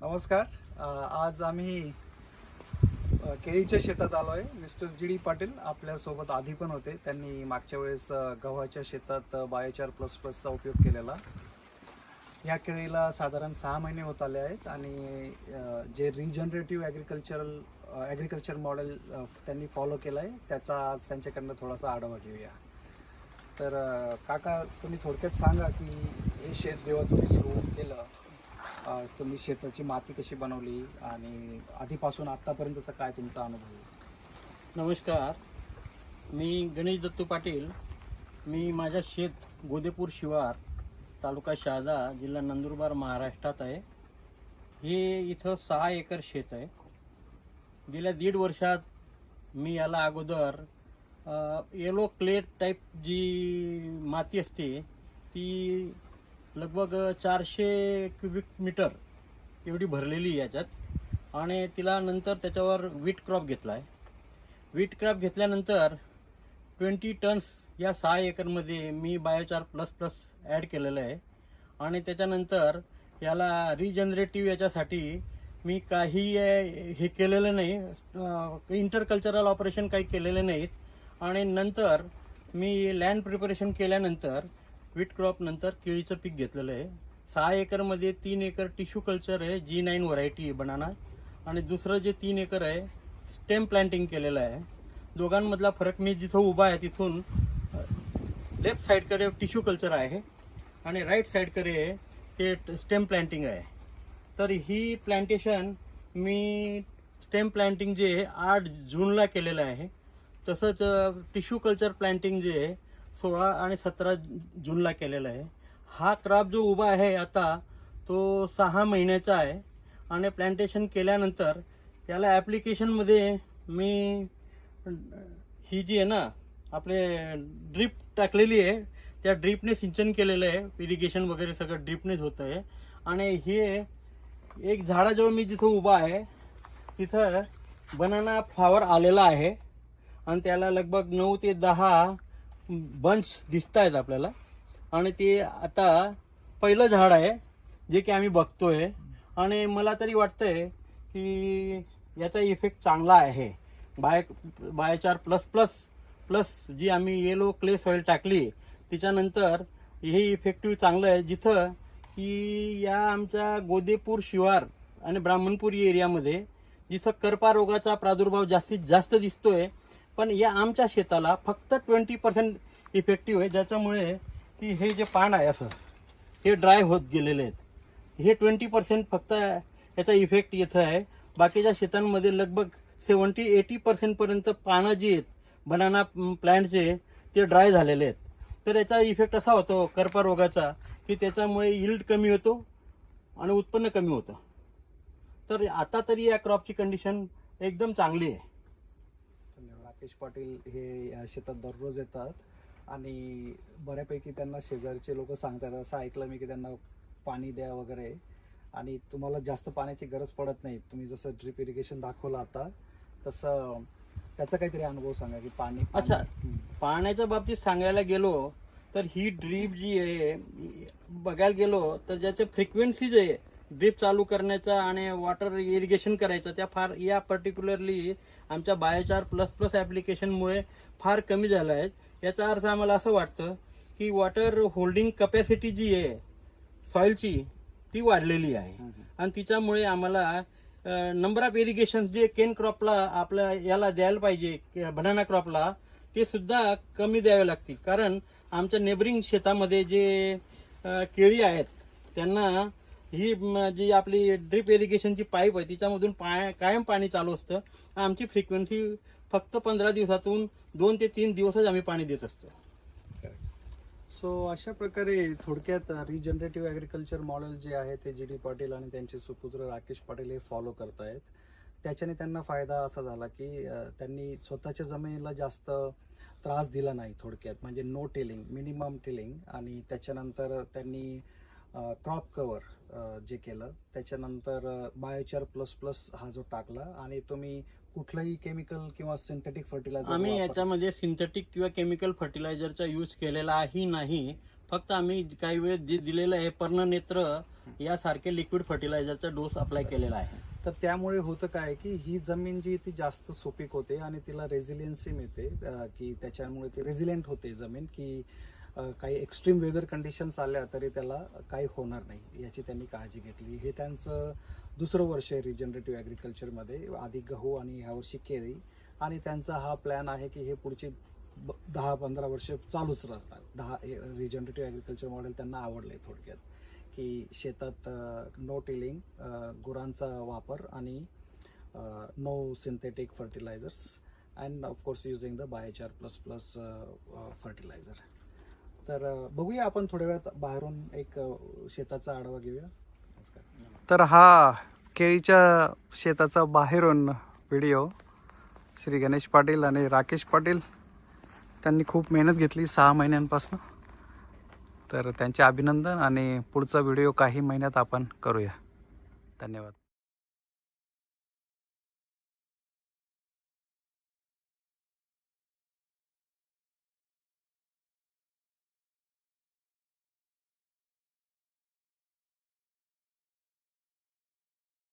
नमस्कार. आज आम्ही केळीच्या शेतात आलो आहे मिस्टर जी डी पाटील आपल्यासोबत आधी पण होते. त्यांनी मागच्या वेळेस गव्हाच्या शेतात बायोचार प्लस प्लसचा उपयोग केलेला. या केळीला साधारण सहा महिने होत आले आहेत आणि जे रिजनरेटिव्ह ॲग्रिकल्चरल ॲग्रिकल्चर मॉडेल त्यांनी फॉलो केलं आहे त्याचा आज त्यांच्याकडनं थोडासा आढावा घेऊया. तर काका तुम्ही थोडक्यात सांगा की हे शेत जेव्हा तुम्ही सुरू केलं तुम्ही शेताची माती कशी बनवली आणि आधीपासून आत्तापर्यंतचा काय तुमचा अनुभव आहे? नमस्कार. मी गणेश दत्तू पाटील. मी माझ्या शेत गोदेपूर शिवार तालुका शहादा जिल्हा नंदुरबार महाराष्ट्रात आहे. हे इथं सहा एकर शेत आहे. गेल्या दीड वर्षात मी याला अगोदर येलो क्ले टाईप जी माती असते ती लगभग चारशे क्युबिक मीटर एवढी भरलेली आहे याच्यात. आणि तिला नंतर त्याच्यावर वीट क्रॉप घेतला आहे वीट क्रॉप घेतल्यानंतर ट्वेंटी टन्स या सहा एकरमध्ये मी बायोचार प्लस प्लस ॲड केलेलं आहे. आणि त्याच्यानंतर याला रिजनरेटिव्ह याच्यासाठी मी काही हे केलेलं नाही. इंटरकल्चरल ऑपरेशन काही केलेलं नाहीत. आणि नंतर मी लँड प्रिपरेशन केल्यानंतर वीट क्रॉप नंतर केळीचं पीक घेतलेलं आहे. सहा एकरमध्ये तीन एकर टिश्यू कल्चर आहे जी नाईन व्हरायटी आहे बनाना आणि दुसरं जे तीन एकर आहे स्टेम प्लांटिंग केलेलं आहे. दोघांमधला फरक मी जिथं उभा आहे तिथून लेफ्ट साईडकडे टिश्यू कल्चर आहे आणि राईट साईडकडे ते स्टेम प्लांटिंग आहे. तर ही प्लांटेशन मी स्टेम प्लांटिंग जे आहे आठ जूनला केलेलं आहे. तसंच टिश्यू कल्चर प्लांटिंग जे आहे सोळा आणि सतरा जूनला केलेला आहे. हा क्राप जो उभा आहे आता तो सहा महिन्याचा आहे आणि प्लांटेशन केल्यानंतर त्याला ॲप्लिकेशनमध्ये मी ही जी आहे ना आपले ड्रीप टाकलेली आहे त्या ड्रीपने सिंचन केलेलं आहे इरिगेशन वगैरे सगळं ड्रीपनेच होतं आहे. आणि हे एक झाडाजवळ मी जिथं उभा आहे तिथं बनाना फ्लावर आलेला आहे. आणि त्याला लगभग नऊ ते दहा बंच दिसत आहेत आपल्याला. आणि ते आता पहिलं झाड आहे जे की आम्ही बघतोय. आणि मला तरी वाटतंय की याचा इफेक्ट चांगला आहे. बाय बायचार प्लस प्लस प्लस जी आम्ही येलो क्ले सॉईल टाकली तिच्यानंतर हे इफेक्टिव्ह चांगलं आहे. जिथं की या आमच्या गोदेपूर शिवार आणि ब्राह्मणपूर एरियामध्ये जिथं करपारोगाचा प्रादुर्भाव जास्तीत जास्त दिसतोय पण या आमच्या शेताला फक्त ट्वेंटी पर्सेंट इफेक्टिव्ह आहे. ज्याच्यामुळे की हे जे पान आहे असं हे ड्राय होत गेलेले आहेत. हे ट्वेंटी पर्सेंट फक्त याचा इफेक्ट येतं आहे. बाकीच्या शेतांमध्ये लगभग सेवन्टी एटी पर्सेंटपर्यंत पानं जी आहेत बनाना प्लॅन्टचे ते ड्राय झालेले आहेत. तर याचा इफेक्ट असा होतो करपा रोगाचा की त्याच्यामुळे इल्ड कमी होतो आणि उत्पन्न कमी होतं. तर आता तरी या क्रॉपची कंडिशन एकदम चांगली आहे. राकेश पाटील हे या शेतात दररोज येतात आणि बऱ्यापैकी त्यांना शेजारचे लोक सांगतात असं ऐकलं मी की त्यांना पाणी द्या वगैरे आणि तुम्हाला जास्त पाण्याची गरज पडत नाही तुम्ही जसं ड्रिप इरिगेशन दाखवलं आता तसं त्याचा काहीतरी अनुभव सांगा की पाणी अच्छा. पाण्याच्या बाबतीत सांगायला गेलो तर ही ड्रीप जी आहे बघायला गेलो तर ज्याचे फ्रिक्वेन्सी जे आहे ड्रीप चालू करण्याचा आणि वॉटर इरिगेशन करायचं त्या फार या पर्टिक्युलरली आमच्या बायोचार प्लस प्लस ॲप्लिकेशनमुळे फार कमी झाल्या आहेत याचा अर्थ आम्हाला असं वाटतं की वॉटर होल्डिंग कपॅसिटी जी आहे सॉईलची ती वाढलेली आहे. आणि तिच्यामुळे आम्हाला नंबर ऑफ इरिगेशन जे केन क्रॉपला आपल्या याला द्यायला पाहिजे बनाना क्रॉपला ते सुद्धा कमी द्यावे लागतील. कारण आमच्या नेबरिंग शेतामध्ये जे केळी आहेत त्यांना ही जी आपली ड्रिप इरिगेशनची पाईप आहे तिच्यामधून पाय कायम पाणी चालू असतं. आमची फ्रिक्वेन्सी फक्त पंधरा दिवसातून दोन ते तीन दिवसच आम्ही पाणी देत असतो. सो अशा प्रकारे थोडक्यात रिजनरेटिव्ह ॲग्रिकल्चर मॉडेल जे आहे ते जी डी पाटील आणि त्यांचे सुपुत्र राकेश पाटील हे फॉलो करतायत. त्याच्याने त्यांना फायदा असा झाला की त्यांनी स्वतःच्या जमिनीला जास्त त्रास दिला नाही थोडक्यात. म्हणजे नो टेलिंग मिनिमम टेलिंग आणि त्याच्यानंतर त्यांनी क्रॉप कवर जे केलं. त्याच्यानंतर बायोचार प्लस प्लस हा जो टाकला आणि तुम्ही कुठलंही केमिकल किंवा सिंथेटिक फर्टिलायझर आम्ही याच्यामध्ये सिंथेटिक किंवा केमिकल फर्टिलायझरचा यूज केलेलाही नाही. फक्त आम्ही काही वेळ जे दिलेलं आहे. पर्णनेत्र यासारखे लिक्विड फर्टिलायझरचा डोस अप्लाय केलेला आहे. तर त्यामुळे होतं काय की ही जमीन जी ती जास्त सुपीक होते आणि तिला रेझिलियन्सी मिळते की त्याच्यामुळे ती रेझिलियंट होते जमीन की काही एक्स्ट्रीम वेदर कंडिशन्स आल्या तरी त्याला काही होणार नाही याची त्यांनी काळजी घेतली. हे त्यांचं दुसरं वर्ष आहे रिजनरेटिव्ह ॲग्रिकल्चरमध्ये आधी गहू आणि ह्या वर्षी केळी. आणि त्यांचा हा प्लॅन आहे की हे पुढचे ब- दहा पंधरा वर्ष चालूच राहणार. दहा रिजनरेटिव्ह ॲग्रिकल्चर मॉडेल त्यांना आवडलं आहे थोडक्यात. की शेतात नो टिलिंग गुरांचा वापर आणि no synthetic fertilizers and of course using the biochar plus plus fertilizer तर बघूया आपण थोड्या वेळात बाहेरून एक शेताचा आढावा घेऊया. तर हा केळीच्या शेताचा बाहेरून व्हिडिओ श्री गणेश पाटील आणि राकेश पाटील त्यांनी खूप मेहनत घेतली सहा महिन्यांपासून. तर त्यांचे अभिनंदन आणि पुढचा व्हिडिओ काही महिन्यात आपण करूया. धन्यवाद.